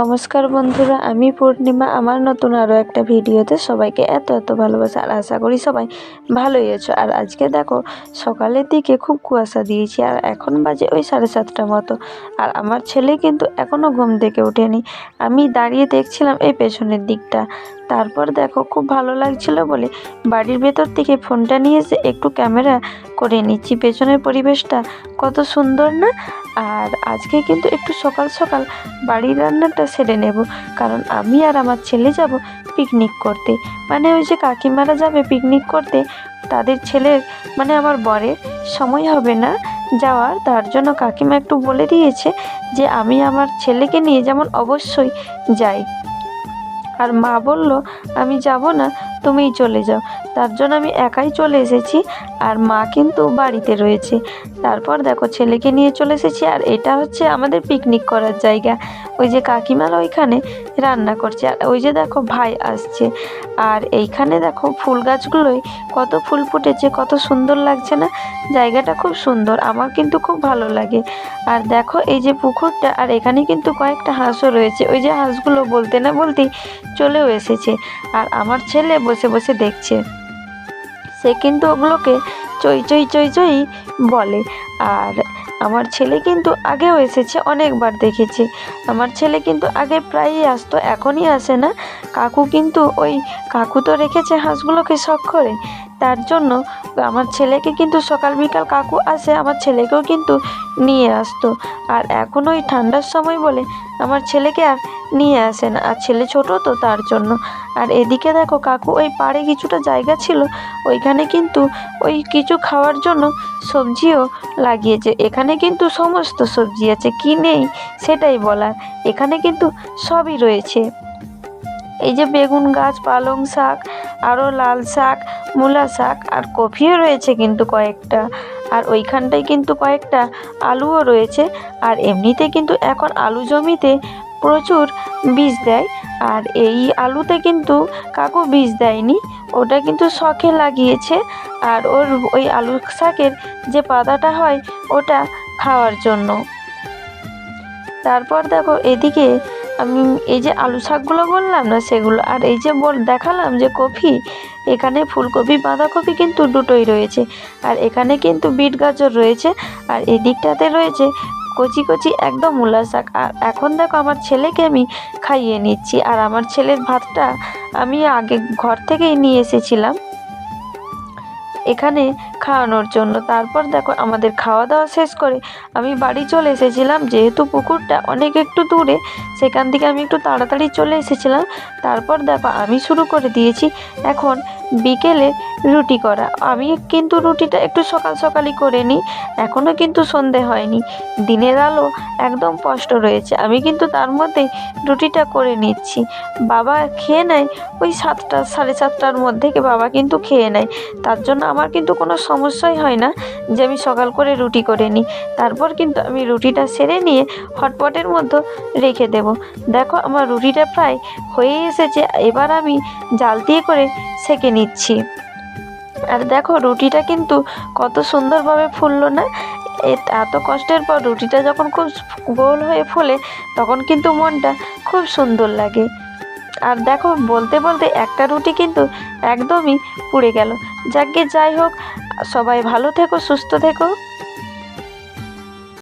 নমস্কার বন্ধুরা, আমি পূর্ণিমা। আমার নতুন আরও একটা ভিডিওতে সবাইকে এত এত ভালোবাসা, আর আশা করি সবাই ভালোই আছো। আর আজকে দেখো, সকালের দিকে খুব কুয়াশা দিয়েছি, আর এখন বাজে ওই সাড়ে সাতটা মতো। আর আমার ছেলে কিন্তু এখনও ঘুম থেকে ওঠেনি। আমি দাঁড়িয়ে দেখছিলাম এই পেছনের দিকটা। তারপর দেখো, খুব ভালো লাগছিল বলে বাড়ির ভেতর থেকে ফোনটা নিয়ে এসে একটু ক্যামেরা করে নিচ্ছি। পেছনের পরিবেশটা কত সুন্দর না? আর আজকে কিন্তু একটু সকাল সকাল বাড়ির রান্নাটা সেরে নেব, কারণ আমি আর আমার ছেলে যাব পিকনিক করতে। মানে ওই যে কাকিমারা যাবে পিকনিক করতে, তাদের ছেলের মানে আমার বরের সময় হবে না যাওয়ার। তার জন্য কাকিমা একটু বলে দিয়েছে যে আমি আমার ছেলেকে নিয়ে যেমন অবশ্যই যাই। আর মা বলল, আমি যাব না তুমিই চলে যাও। তার জন্য আমি একাই চলে এসেছি আর মা কিন্তু বাড়িতে রয়েছে। তারপর দেখো, ছেলেকে নিয়ে চলে এসেছি আর এটা হচ্ছে আমাদের পিকনিক করার জায়গা। ওই যে কাকিমার ওইখানে রান্না করছে। আর ওই যে দেখো, ভাই আসছে। আর এইখানে দেখো, ফুল গাছগুলোই কত ফুল ফুটেছে, কত সুন্দর লাগছে না? জায়গাটা খুব সুন্দর, আমার কিন্তু খুব ভালো লাগে। আর দেখো, এই যে পুকুরটা, আর এখানে কিন্তু কয়েকটা হাঁসও রয়েছে। ওই যে হাঁসগুলো বলতে না বলতেই চলেও এসেছে। আর আমার ছেলে বসে বসে দেখছে। সে কিন্তু ওগুলোকে চই চই চই চই বলে। আর আমার ছেলে কিন্তু আগেও এসেছে, অনেকবার দেখেছি। আমার ছেলে কিন্তু আগে প্রায়ই আসতো, এখনই আসে না। কাকু কিন্তু ওই কাকু তো রেখেছে হাঁসগুলোকে শখ করে। তার জন্য আমার ছেলেকে কিন্তু সকাল বিকাল কাকু আসে, আমার ছেলেকেও কিন্তু নিয়ে আসতো। আর এখন ওই ঠান্ডার সময় বলে আমার ছেলেকে আর নিয়ে আসে না। আর ছেলে ছোট তো তার জন্য। আর এদিকে দেখো কাকু ওই পাড়ে কিছুটা জায়গা ছিল, ওইখানে কিন্তু ওই কিছু খাওয়ার জন্য সবজিও লাগিয়েছে। এখানে কিন্তু সমস্ত সবজি আছে, কি নেই সেটাই বলার। এখানে কিন্তু সবই রয়েছে। এই যে বেগুন গাছ, পালং শাক আরও লাল শাক, মূলা শাক আর কফিও রয়েছে কিন্তু কয়েকটা। আর ওইখানটায় কিন্তু কয়েকটা আলুও রয়েছে। আর এমনিতে কিন্তু এখন আলু জমিতে প্রচুর বীজ দেয়। আর এই আলুতে কিন্তু কাকু বীজ দেয়নি, ওটা কিন্তু শখে লাগিয়েছে। আর ওর ওই আলু শাকের যে পাতাটা হয়, ওটা খাওয়ার জন্য। তারপর দেখো এদিকে আমি এই যে আলু শাকগুলো বললাম না সেগুলো, আর এই যে বল দেখালাম যে কফি, এখানে ফুলকপি, বাঁধাকপি কিন্তু দুটোই রয়েছে। আর এখানে কিন্তু বিট গাজর রয়েছে, আর এদিকটাতে রয়েছে কচি কচি একদম মূলা শাক। আর এখন দেখো আমার ছেলেকে আমি খাইয়ে নিচ্ছি, আর আমার ছেলের ভাতটা আমি আগে ঘর থেকেই নিয়ে এসেছিলাম। এখানে খাওয়ানোর জন্য। তারপর দেখো আমাদের খাওয়া দাওয়া শেষ করে আমি বাড়ি চলে এসেছিলাম। যেহেতু পুকুরটা অনেক একটু দূরে, সেখান থেকে আমি একটু তাড়াতাড়ি চলে এসেছিলাম। তারপর দেখো আমি শুরু করে দিয়েছি এখন বিকেলে রুটি করা। আমি কিন্তু রুটিটা একটু সকাল সকালই করে নিই এখনও কিন্তু সন্ধে হয়নি। দিনের আলো একদম স্পষ্ট রয়েছে। আমি কিন্তু তার মধ্যেই রুটিটা করে নিচ্ছি। বাবা খেয়ে নেয় ওই সাতটা, সাড়ে সাতটার মধ্যে বাবা কিন্তু খেয়ে নেয়। তার জন্য আমার কিন্তু কোনো সমস্যাই হয় না যে আমি সকাল করে রুটি করে নিই। তারপর কিন্তু আমি রুটিটা সেরে নিয়ে হটপটের মধ্যে রেখে দেব। দেখো আমার রুটিটা প্রায় হয়ে এসেছে, এবার আমি জাল দিয়ে করে সেঁকে নিচ্ছি। আর দেখো রুটিটা কিন্তু কত সুন্দরভাবে ফুললো না? এত কষ্টের পর রুটিটা যখন খুব গোল হয়ে ফোলে, তখন কিন্তু মনটা খুব সুন্দর লাগে। আর দেখো, বলতে বলতে একটা রুটি কিন্তু একদমই পুড়ে গেল। যাকে যাই হোক, সবাই ভালো থেকো, সুস্থ থেকো।